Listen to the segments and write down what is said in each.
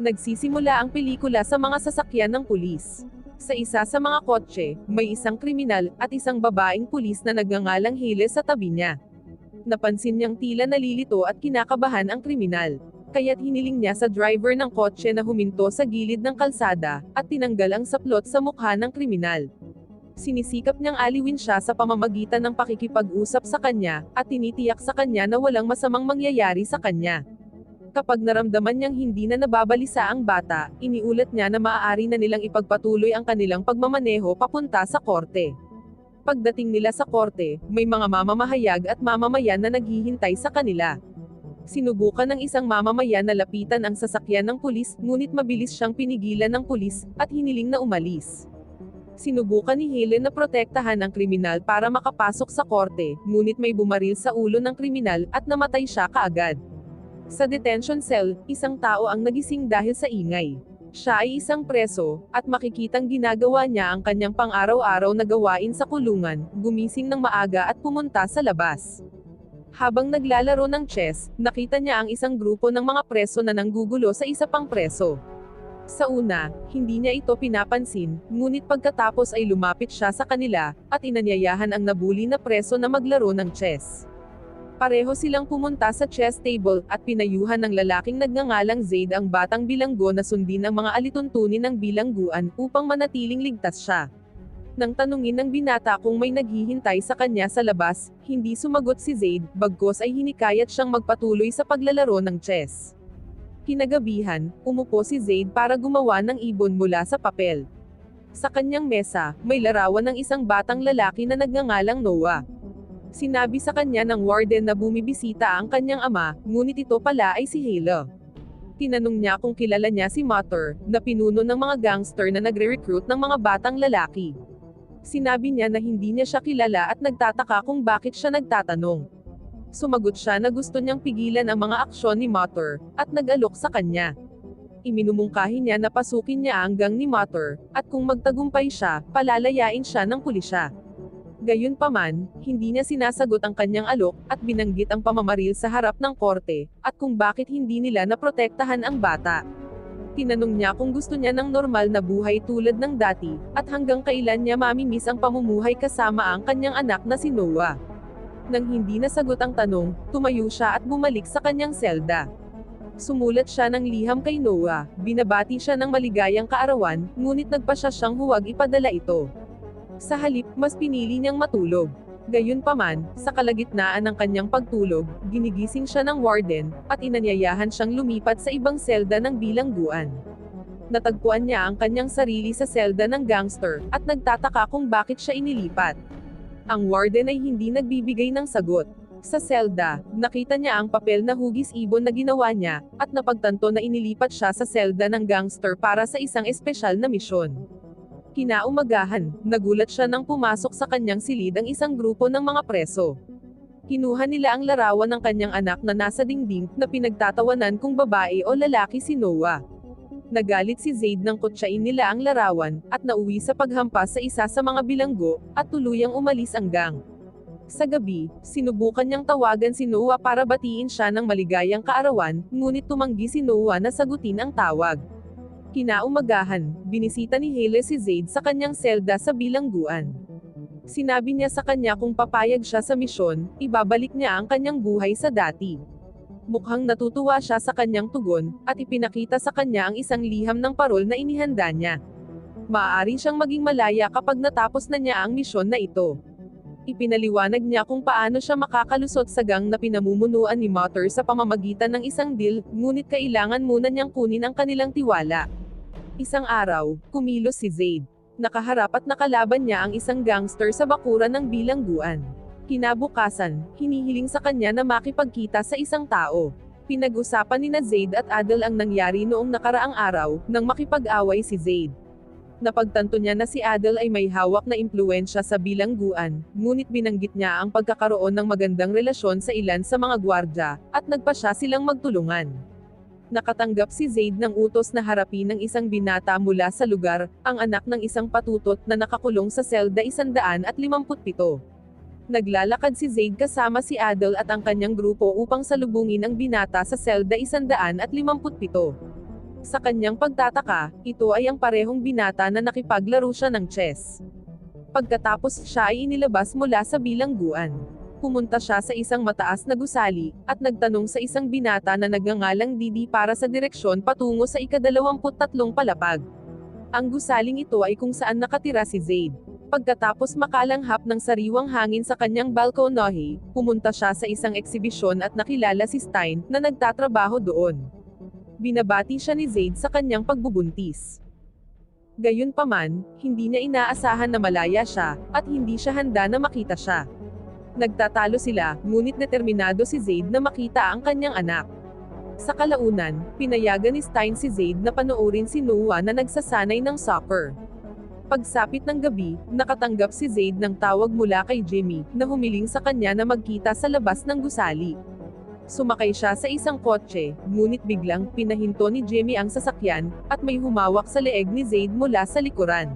Nagsisimula ang pelikula sa mga sasakyan ng pulis. Sa isa sa mga kotse, may isang kriminal at isang babaeng pulis na nagngangalang Hile sa tabi niya. Napansin niyang tila nalilito at kinakabahan ang kriminal. Kaya't hiniling niya sa driver ng kotse na huminto sa gilid ng kalsada, at tinanggal ang saplot sa mukha ng kriminal. Sinisikap niyang aliwin siya sa pamamagitan ng pakikipag-usap sa kanya, at tinitiyak sa kanya na walang masamang mangyayari sa kanya. Kapag naramdaman niyang hindi na nababalisa ang bata, iniulat niya na maaari na nilang ipagpatuloy ang kanilang pagmamaneho papunta sa korte. Pagdating nila sa korte, may mga mamamahayag at mamamayan na naghihintay sa kanila. Sinubukan ng isang mamamayan na lapitan ang sasakyan ng pulis, ngunit mabilis siyang pinigilan ng pulis, at hiniling na umalis. Sinubukan ni Helen na protektahan ang kriminal para makapasok sa korte, ngunit may bumaril sa ulo ng kriminal, at namatay siya kaagad. Sa detention cell, isang tao ang nagising dahil sa ingay. Siya ay isang preso, at makikitang ginagawa niya ang kanyang pang-araw-araw na gawain sa kulungan, gumising ng maaga at pumunta sa labas. Habang naglalaro ng chess, nakita niya ang isang grupo ng mga preso na nanggugulo sa isa pang preso. Sa una, hindi niya ito pinapansin, ngunit pagkatapos ay lumapit siya sa kanila, at inanyayahan ang nabuli na preso na maglaro ng chess. Pareho silang pumunta sa chess table, at pinayuhan ng lalaking nagngangalang Zaid ang batang bilanggo na sundin ang mga alituntunin ng bilangguan, upang manatiling ligtas siya. Nang tanungin ng binata kung may naghihintay sa kanya sa labas, hindi sumagot si Zaid, bagkos ay hinikayat siyang magpatuloy sa paglalaro ng chess. Kinagabihan, umupo si Zaid para gumawa ng ibon mula sa papel. Sa kanyang mesa, may larawan ng isang batang lalaki na nagngangalang Noah. Sinabi sa kanya ng warden na bumibisita ang kanyang ama, ngunit ito pala ay si Halo. Tinanong niya kung kilala niya si Mutter, na pinuno ng mga gangster na nagre-recruit ng mga batang lalaki. Sinabi niya na hindi niya siya kilala at nagtataka kung bakit siya nagtatanong. Sumagot siya na gusto niyang pigilan ang mga aksyon ni Mutter, at nag-alok sa kanya. Iminumungkahi niya na pasukin niya ang gang ni Mutter, at kung magtagumpay siya, palalayain siya ng pulisya. Gayunpaman, hindi niya sinasagot ang kanyang alok, at binanggit ang pamamaril sa harap ng korte, at kung bakit hindi nila naprotektahan ang bata. Tinanong niya kung gusto niya ng normal na buhay tulad ng dati, at hanggang kailan niya mamimiss ang pamumuhay kasama ang kanyang anak na si Noah. Nang hindi nasagot ang tanong, tumayo siya at bumalik sa kanyang selda. Sumulat siya ng liham kay Noah, binabati siya ng maligayang kaarawan, ngunit nagpa siya siyang huwag ipadala ito. Sa halip, mas pinili niyang matulog. Gayunpaman, sa kalagitnaan ng kanyang pagtulog, ginigising siya ng warden, at inanyayahan siyang lumipat sa ibang selda ng bilangguan. Natagpuan niya ang kanyang sarili sa selda ng gangster, at nagtataka kung bakit siya inilipat. Ang warden ay hindi nagbibigay ng sagot. Sa selda, nakita niya ang papel na hugis ibon na ginawa niya, at napagtanto na inilipat siya sa selda ng gangster para sa isang espesyal na misyon. Kinaumagahan, nagulat siya nang pumasok sa kanyang silid ang isang grupo ng mga preso. Kinuha nila ang larawan ng kanyang anak na nasa dingding, na pinagtatawanan kung babae o lalaki si Noah. Nagalit si Zaid nang kutsain nila ang larawan, at nauwi sa paghampas sa isa sa mga bilanggo, at tuluyang umalis ang gang. Sa gabi, sinubukan niyang tawagan si Noah para batiin siya ng maligayang kaarawan, ngunit tumanggi si Noah na sagutin ang tawag. Kinaumagahan, binisita ni Haley si Zaid sa kanyang selda sa bilangguan. Sinabi niya sa kanya kung papayag siya sa misyon, ibabalik niya ang kanyang buhay sa dati. Mukhang natutuwa siya sa kanyang tugon, at ipinakita sa kanya ang isang liham ng parol na inihanda niya. Maaari siyang maging malaya kapag natapos na niya ang misyon na ito. Ipinaliwanag niya kung paano siya makakalusot sa gang na pinamumunuan ni Mutter sa pamamagitan ng isang deal, ngunit kailangan muna niyang kunin ang kanilang tiwala. Isang araw, kumilos si Zaid. Nakaharap at nakalaban niya ang isang gangster sa bakuran ng bilangguan. Kinabukasan, hinihiling sa kanya na makipagkita sa isang tao. Pinag-usapan ni Zaid at Adel ang nangyari noong nakaraang araw, nang makipag-away si Zaid. Napagtanto niya na si Adel ay may hawak na impluensya sa bilangguan, ngunit binanggit niya ang pagkakaroon ng magandang relasyon sa ilan sa mga gwardya, at nagpa siya silang magtulungan. Nakatanggap si Zaid ng utos na harapin ng isang binata mula sa lugar, ang anak ng isang patutot na nakakulong sa selda 157. Naglalakad si Zaid kasama si Adel at ang kanyang grupo upang salubungin ang binata sa selda 157. Sa kanyang pagtataka, ito ay ang parehong binata na nakipaglaro siya ng chess. Pagkatapos siya ay inilabas mula sa bilangguan. Pumunta siya sa isang mataas na gusali, at nagtanong sa isang binata na nagngangalang Didi para sa direksyon patungo sa ikadalawamput-tatlong palapag. Ang gusaling ito ay kung saan nakatira si Zaid. Pagkatapos makalanghap ng sariwang hangin sa kanyang balkonahe, pumunta siya sa isang eksibisyon at nakilala si Stein, na nagtatrabaho doon. Binabati siya ni Zaid sa kanyang pagbubuntis. Gayunpaman, hindi niya inaasahan na malaya siya, at hindi siya handa na makita siya. Nagtatalo sila, ngunit determinado si Zaid na makita ang kanyang anak. Sa kalaunan, pinayagan ni Stein si Zaid na panoorin si Noah na nagsasanay ng soccer. Pagsapit ng gabi, nakatanggap si Zaid ng tawag mula kay Jimmy, na humiling sa kanya na magkita sa labas ng gusali. Sumakay siya sa isang kotse, ngunit biglang pinahinto ni Jimmy ang sasakyan, at may humawak sa leeg ni Zaid mula sa likuran.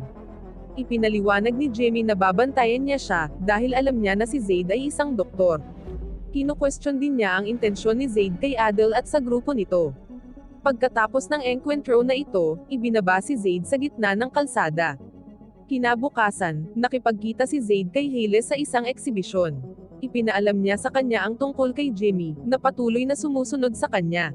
Ipinaliwanag ni Jimmy na babantayan niya siya, dahil alam niya na si Zaid ay isang doktor. Kino-question din niya ang intensyon ni Zaid kay Adel at sa grupo nito. Pagkatapos ng enkwentro na ito, ibinaba si Zaid sa gitna ng kalsada. Kinabukasan, nakipagkita si Zaid kay Hale sa isang eksibisyon. Ipinaalam niya sa kanya ang tungkol kay Jimmy, na patuloy na sumusunod sa kanya.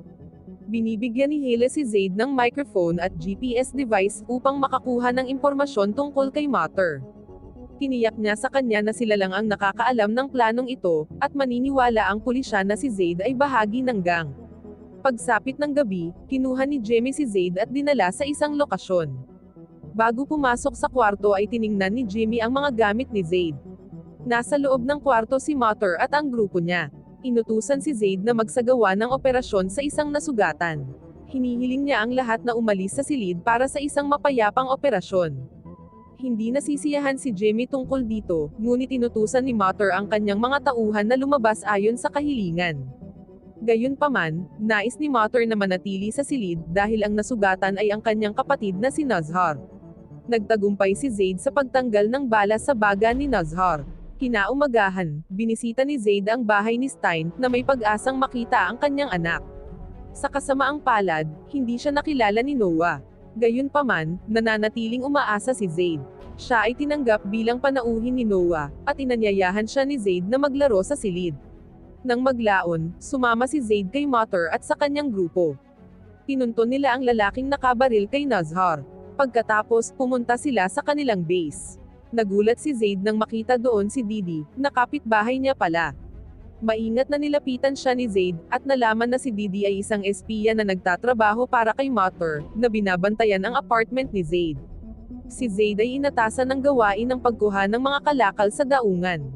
Binibigyan ni Hale si Zaid ng microphone at GPS device upang makakuha ng impormasyon tungkol kay Mater. Tiniyak niya sa kanya na sila lang ang nakakaalam ng planong ito, at maniniwala ang pulisya na si Zaid ay bahagi ng gang. Pagsapit ng gabi, kinuha ni Jimmy si Zaid at dinala sa isang lokasyon. Bago pumasok sa kwarto ay tiningnan ni Jimmy ang mga gamit ni Zaid. Nasa loob ng kwarto si Mater at ang grupo niya. Inutusan si Zaid na magsagawa ng operasyon sa isang nasugatan. Hinihiling niya ang lahat na umalis sa silid para sa isang mapayapang operasyon. Hindi nasisiyahan si Jimmy tungkol dito, ngunit inutusan ni Mater ang kanyang mga tauhan na lumabas ayon sa kahilingan. Gayunpaman, nais ni Mater na manatili sa silid dahil ang nasugatan ay ang kanyang kapatid na si Nazhar. Nagtagumpay si Zaid sa pagtanggal ng bala sa baga ni Nazhar. Kinaumagahan, binisita ni Zaid ang bahay ni Stein, na may pag-asang makita ang kanyang anak. Sa kasamaang palad, hindi siya nakilala ni Noah. Gayunpaman, nananatiling umaasa si Zaid. Siya ay tinanggap bilang panauhin ni Noah, at inanyayahan siya ni Zaid na maglaro sa silid. Nang maglaon, sumama si Zaid kay Mater at sa kanyang grupo. Pinunto nila ang lalaking nakabaril kay Nazhar. Pagkatapos, pumunta sila sa kanilang base. Nagulat si Zaid nang makita doon si Didi, na kapitbahay niya pala. Maingat na nilapitan siya ni Zaid, at nalaman na si Didi ay isang espiya na nagtatrabaho para kay Mater, na binabantayan ang apartment ni Zaid. Si Zaid ay inatasan ng gawain ng pagkuha ng mga kalakal sa daungan.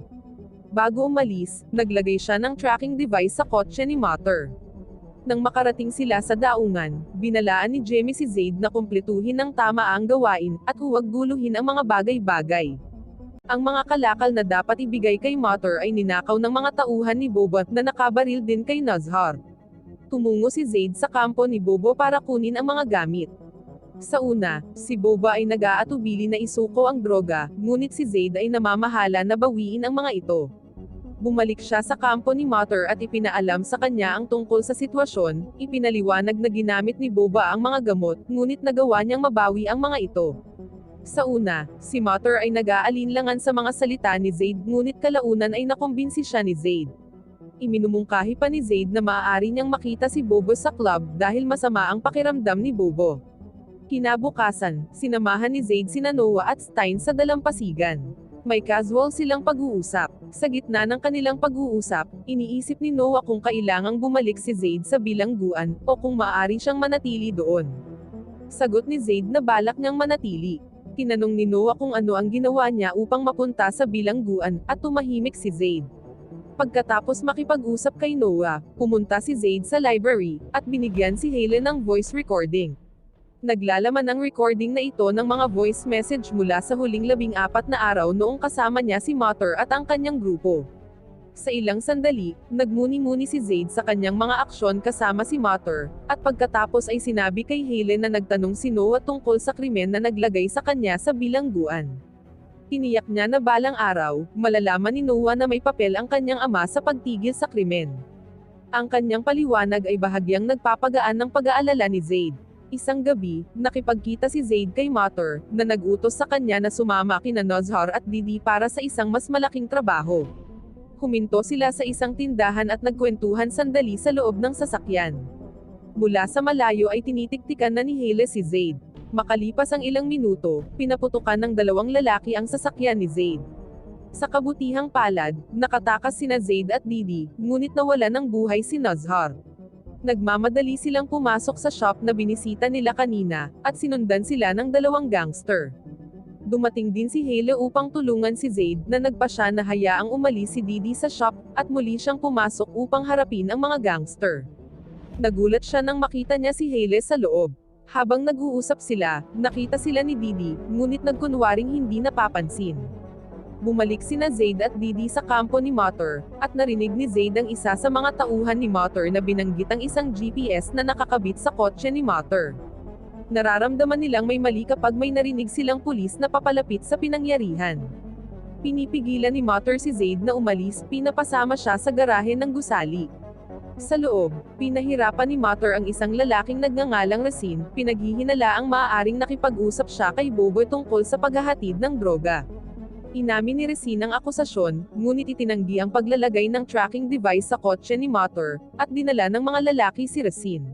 Bago umalis, naglagay siya ng tracking device sa kotse ni Mater. Nang makarating sila sa daungan, binalaan ni Jimmy si Zaid na kumpletuhin ng tama ang gawain, at huwag guluhin ang mga bagay-bagay. Ang mga kalakal na dapat ibigay kay Mater ay ninakaw ng mga tauhan ni Bobo na nakabaril din kay Nazhar. Tumungo si Zaid sa kampo ni Bobo para kunin ang mga gamit. Sa una, si Boba ay nag-aatubili na isuko ang droga, ngunit si Zaid ay namamahala na bawiin ang mga ito. Bumalik siya sa kampo ni Mater at ipinaalam sa kanya ang tungkol sa sitwasyon, ipinaliwanag na ginamit ni Boba ang mga gamot, ngunit nagawa niyang mabawi ang mga ito. Sa una, si Mater ay nag-aalinlangan sa mga salita ni Zaid ngunit kalaunan ay nakumbinsi siya ni Zaid. Iminumungkahi pa ni Zaid na maaari niyang makita si Bobo sa club dahil masama ang pakiramdam ni Bobo. Kinabukasan, sinamahan ni Zaid sina Noah at Stein sa dalampasigan. May casual silang pag-uusap. Sa gitna ng kanilang pag-uusap, iniisip ni Noah kung kailangang bumalik si Zaid sa bilangguan, o kung maaari siyang manatili doon. Sagot ni Zaid na balak niyang manatili. Tinanong ni Noah kung ano ang ginawa niya upang mapunta sa bilangguan, at tumahimik si Zaid. Pagkatapos makipag-usap kay Noah, pumunta si Zaid sa library, at binigyan si Helen ng voice recording. Naglalaman ang recording na ito ng mga voice message mula sa huling labing apat na araw noong kasama niya si Mater at ang kanyang grupo. Sa ilang sandali, nagmuni-muni si Zaid sa kanyang mga aksyon kasama si Mater, at pagkatapos ay sinabi kay Helen na nagtanong si Noah tungkol sa krimen na naglagay sa kanya sa bilangguan. Tiniyak niya na balang araw, malalaman ni Noah na may papel ang kanyang ama sa pagtigil sa krimen. Ang kanyang paliwanag ay bahagyang nagpapagaan ng pag-aalala ni Zaid. Isang gabi, nakipagkita si Zaid kay Mater, na nag-utos sa kanya na sumama kina Nozhar at Didi para sa isang mas malaking trabaho. Huminto sila sa isang tindahan at nagkwentuhan sandali sa loob ng sasakyan. Mula sa malayo ay tinitiktikan na ni Haley si Zaid. Makalipas ang ilang minuto, pinaputukan ng dalawang lalaki ang sasakyan ni Zaid. Sa kabutihang palad, nakatakas sina Zaid at Didi, ngunit nawala ng buhay si Nazhar. Nagmamadali silang pumasok sa shop na binisita nila kanina, at sinundan sila ng dalawang gangster. Dumating din si Haley upang tulungan si Zaid na nagpasya na hayaang umalis si Didi sa shop, at muli siyang pumasok upang harapin ang mga gangster. Nagulat siya nang makita niya si Haley sa loob. Habang nag-uusap sila, nakita sila ni Didi, ngunit nagkunwaring hindi napapansin. Bumalik sina Zaid at Didi sa kampo ni Motor, at narinig ni Zaid ang isa sa mga tauhan ni Motor na binanggit ang isang GPS na nakakabit sa kotse ni Motor. Nararamdaman nilang may mali kapag may narinig silang pulis na papalapit sa pinangyarihan. Pinipigilan ni Motor si Zaid na umalis, pinapasama siya sa garahe ng gusali. Sa loob, pinahirapan ni Motor ang isang lalaking nagngangalang Racine, pinaghihinala ang maaaring nakipag-usap siya kay Bobo tungkol sa paghahatid ng droga. Inamin ni Resine ang akusasyon, ngunit itinanggi ang paglalagay ng tracking device sa kotse ni Motor, at dinala ng mga lalaki si Resine.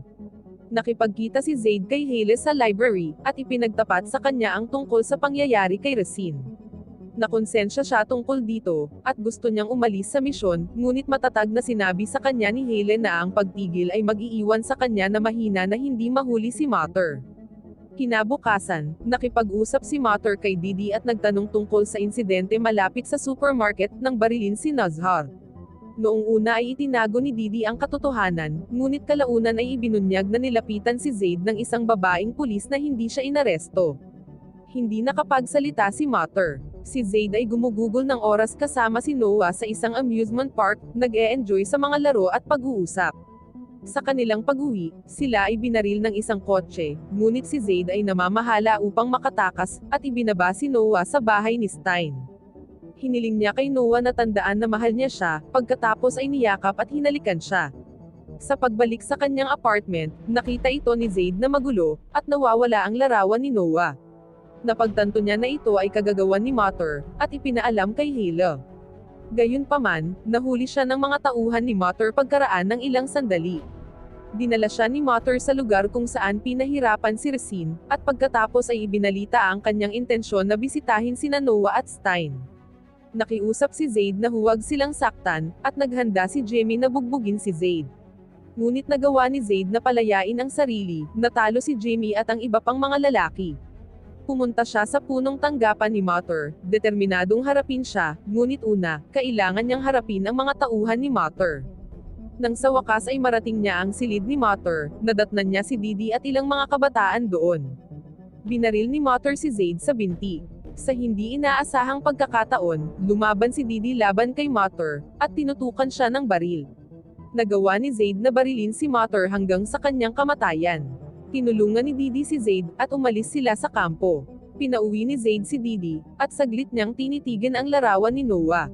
Nakipagkita si Zaid kay Haley sa library, at ipinagtapat sa kanya ang tungkol sa pangyayari kay Resine. Nakonsensya siya tungkol dito, at gusto niyang umalis sa misyon, ngunit matatag na sinabi sa kanya ni Haley na ang pagtigil ay mag-iiwan sa kanya na mahina na hindi mahuli si Motor. Kinabukasan, nakipag-usap si Motor kay Didi at nagtanong tungkol sa insidente malapit sa supermarket nang barilin si Nazhar. Noong una ay itinago ni Didi ang katotohanan, ngunit kalaunan ay ibinunyag na nilapitan si Zaid ng isang babaeng pulis na hindi siya inaresto. Hindi nakapagsalita si Motor. Si Zaid ay gumugugol ng oras kasama si Noah sa isang amusement park, nag-e-enjoy sa mga laro at pag-uusap. Sa kanilang pag-uwi, sila ay binaril ng isang kotse, ngunit si Zaid ay namamahala upang makatakas, at ibinaba si Noah sa bahay ni Stein. Hiniling niya kay Noah na tandaan na mahal niya siya, pagkatapos ay niyakap at hinalikan siya. Sa pagbalik sa kanyang apartment, nakita ito ni Zaid na magulo, at nawawala ang larawan ni Noah. Napagtanto niya na ito ay kagagawan ni Motor, at ipinaalam kay Hila. Gayunpaman, nahuli siya ng mga tauhan ni Motor pagkaraan ng ilang sandali. Dinala siya ni Motor sa lugar kung saan pinahirapan si Racine, at pagkatapos ay ibinalita ang kanyang intensyon na bisitahin sina Noah at Stein. Nakiusap si Zaid na huwag silang saktan, at naghanda si Jimmy na bugbugin si Zaid. Ngunit nagawa ni Zaid na palayain ang sarili, natalo si Jimmy at ang iba pang mga lalaki pumunta siya sa punong tanggapan ni Motor, determinadong harapin siya, ngunit una, kailangan niyang harapin ang mga tauhan ni Motor. Nang sa wakas ay marating niya ang silid ni Motor, nadatnan niya si Didi at ilang mga kabataan doon. Binaril ni Motor si Zaid sa binti. Sa hindi inaasahang pagkakataon, lumaban si Didi laban kay Motor, at tinutukan siya ng baril. Nagawa ni Zaid na barilin si Motor hanggang sa kanyang kamatayan. Tinulungan ni Didi si Zaid, at umalis sila sa kampo. Pinauwi ni Zaid si Didi, at saglit niyang tinitigan ang larawan ni Noah.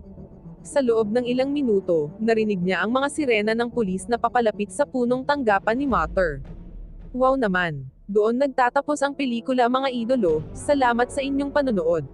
Sa loob ng ilang minuto, narinig niya ang mga sirena ng pulis na papalapit sa punong tanggapan ni Motor. Wow naman! Doon nagtatapos ang pelikula mga idolo, salamat sa inyong panonood.